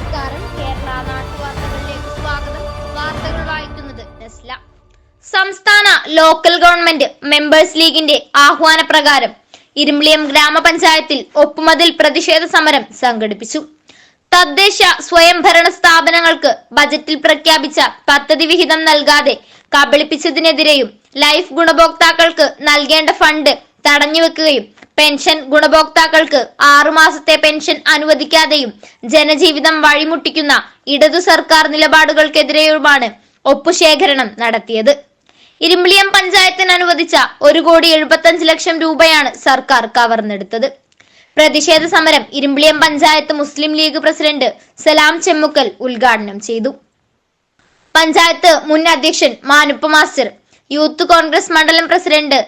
നമസ്കാരം. കേരള നാട്ടുവാർത്തകളിലേക്ക് സ്വാഗതം. വാർത്തകൾ വായിക്കുന്നത് ടെസ്ല. സംസ്ഥാന ലോക്കൽ ഗവൺമെന്റ് മെമ്പേഴ്സ് ലീഗിന്റെ ആഹ്വാന പ്രകാരം ഇരുമ്പിളിയം ഗ്രാമപഞ്ചായത്തിൽ ഒപ്പുമതിൽ പ്രതിഷേധ സമരം സംഘടിപ്പിച്ചു. തദ്ദേശ സ്വയംഭരണ സ്ഥാപനങ്ങൾക്ക് ബജറ്റിൽ പ്രഖ്യാപിച്ച പദ്ധതി വിഹിതം നൽകാതെ കബളിപ്പിച്ചതിനെതിരെയും ലൈഫ് ഗുണഭോക്താക്കൾക്ക് നൽകേണ്ട ഫണ്ട് തടഞ്ഞുവെക്കുകയും പെൻഷൻ ഗുണഭോക്താക്കൾക്ക് ആറുമാസത്തെ പെൻഷൻ അനുവദിക്കാതെയും ജനജീവിതം വഴിമുട്ടിക്കുന്ന ഇടതു സർക്കാർ നിലപാടുകൾക്കെതിരെയുമാണ് ഒപ്പുശേഖരണം നടത്തിയത്. ഇരുമ്പിളിയം പഞ്ചായത്തിന് അനുവദിച്ച ഒരു കോടി എഴുപത്തഞ്ച് ലക്ഷം രൂപയാണ് സർക്കാർ കവർന്നെടുത്തത്. പ്രതിഷേധ സമരം ഇരുമ്പിളിയം പഞ്ചായത്ത് മുസ്ലിം ലീഗ് പ്രസിഡന്റ് സലാം ചെമ്മുക്കൽ ഉദ്ഘാടനം ചെയ്തു. പഞ്ചായത്ത് മുൻ അധ്യക്ഷൻ മാനുപ്പ മാസ്റ്റർ യൂത്ത് കോൺഗ്രസ് മണ്ഡലം president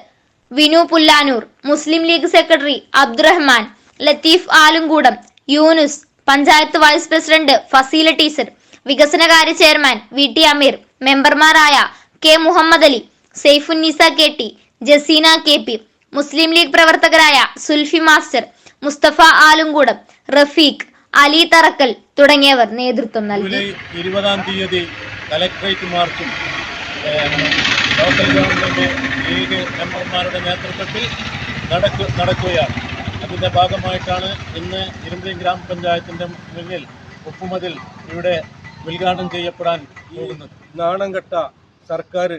Vinu Pullanur Muslim League secretary Abdurahman Latheef Alumkoodam Yunus panchayat vice president Faseela teacher വികസനകാര്യ ചെയർമാൻ വി ടി അമീർ മെമ്പർമാരായ K Muhammad Ali Saifunnisa K T Jaseena K P Muslim League പ്രവർത്തകരായ Sulfi master Mustafa Alumkoodam Rafeeq Ali Tharakkal തുടങ്ങിയവർ നേതൃത്വം നൽകി. ഇരുപതാം തീയതി collectorate മാർച്ചും local government league മെമ്പർമാരുടെ നേതൃത്വത്തിൽ നടക്കു നടക്കുകയാണ്. അതിന്റെ ഭാഗമായിട്ടാണ് ഇന്ന് ഇരുമ്പി ഗ്രാമപഞ്ചായത്തിന്റെ മുന്നിൽ ഉപ്പുമതിൽ ഇവിടെ ഉദ്ഘാടനം ചെയ്യപ്പെടാൻ പോകുന്നത്. നാണംകെട്ട സർക്കാർ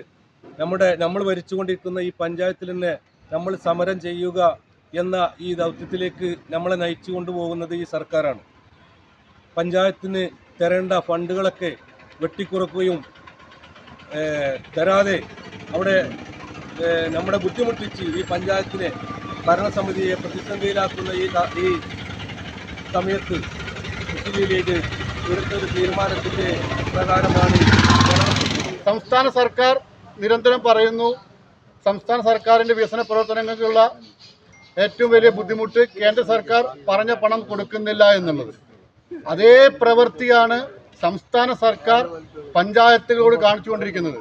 നമ്മുടെ നമ്മൾ ഭരിച്ചുകൊണ്ടിരിക്കുന്ന ഈ പഞ്ചായത്തിൽ തന്നെ നമ്മൾ സമരം ചെയ്യുക എന്ന ഈ ദൗത്യത്തിലേക്ക് നമ്മളെ നയിച്ചു കൊണ്ടുപോകുന്നത് ഈ സർക്കാരാണ്. പഞ്ചായത്തിന് തരേണ്ട ഫണ്ടുകളൊക്കെ വെട്ടിക്കുറക്കുകയും തരാതെ അവിടെ നമ്മുടെ ബുദ്ധിമുട്ടിച്ച് ഈ പഞ്ചായത്തിനെ ഭരണസമിതിയെ പ്രതിസന്ധിയിലാക്കുന്ന ഈ ഈ സമയത്ത് മുസ്ലിം ലീഗ് എടുത്തൊരു തീരുമാനത്തിന്റെ പ്രകാരമാണ് സംസ്ഥാന സർക്കാർ നിരന്തരം പറയുന്നു സംസ്ഥാന സർക്കാരിന്റെ വികസന പ്രവർത്തനങ്ങൾക്കുള്ള ഏറ്റവും വലിയ ബുദ്ധിമുട്ട് കേന്ദ്ര സർക്കാർ പറഞ്ഞ പണം കൊടുക്കുന്നില്ല എന്നുള്ളത്. അതേ പ്രവൃത്തിയാണ് സംസ്ഥാന സർക്കാർ പഞ്ചായത്തുകളോട് കാണിച്ചുകൊണ്ടിരിക്കുന്നത്.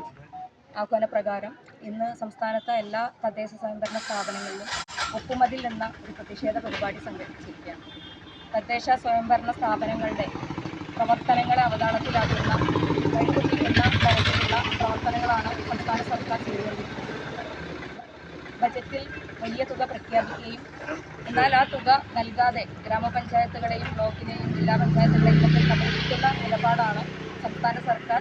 ആഹ്വാനപ്രകാരം ഇന്ന് സംസ്ഥാനത്തെ എല്ലാ തദ്ദേശ സ്വയംഭരണ സ്ഥാപനങ്ങളിലും ഒപ്പുമതിൽ എന്ന ഒരു പ്രതിഷേധ പരിപാടി സംഘടിപ്പിച്ചിരിക്കുകയാണ്. തദ്ദേശ സ്വയംഭരണ സ്ഥാപനങ്ങളുടെ പ്രവർത്തനങ്ങളെ അവതാളത്തിലാക്കുന്ന വഴിതെറ്റിക്കുന്ന തരത്തിലുള്ള പ്രവർത്തനങ്ങളാണ് സംസ്ഥാന സർക്കാർ ചെയ്തുകൊണ്ടിരിക്കുന്നത്. ബജറ്റിൽ വലിയ തുക പ്രഖ്യാപിക്കുകയും എന്നാൽ ആ തുക നൽകാതെ ഗ്രാമപഞ്ചായത്തുകളെയും ബ്ലോക്കിനെയും ജില്ലാ പഞ്ചായത്തുകളെയും ഒക്കെ സമീപിക്കുന്ന നിലപാടാണ് സംസ്ഥാന സർക്കാർ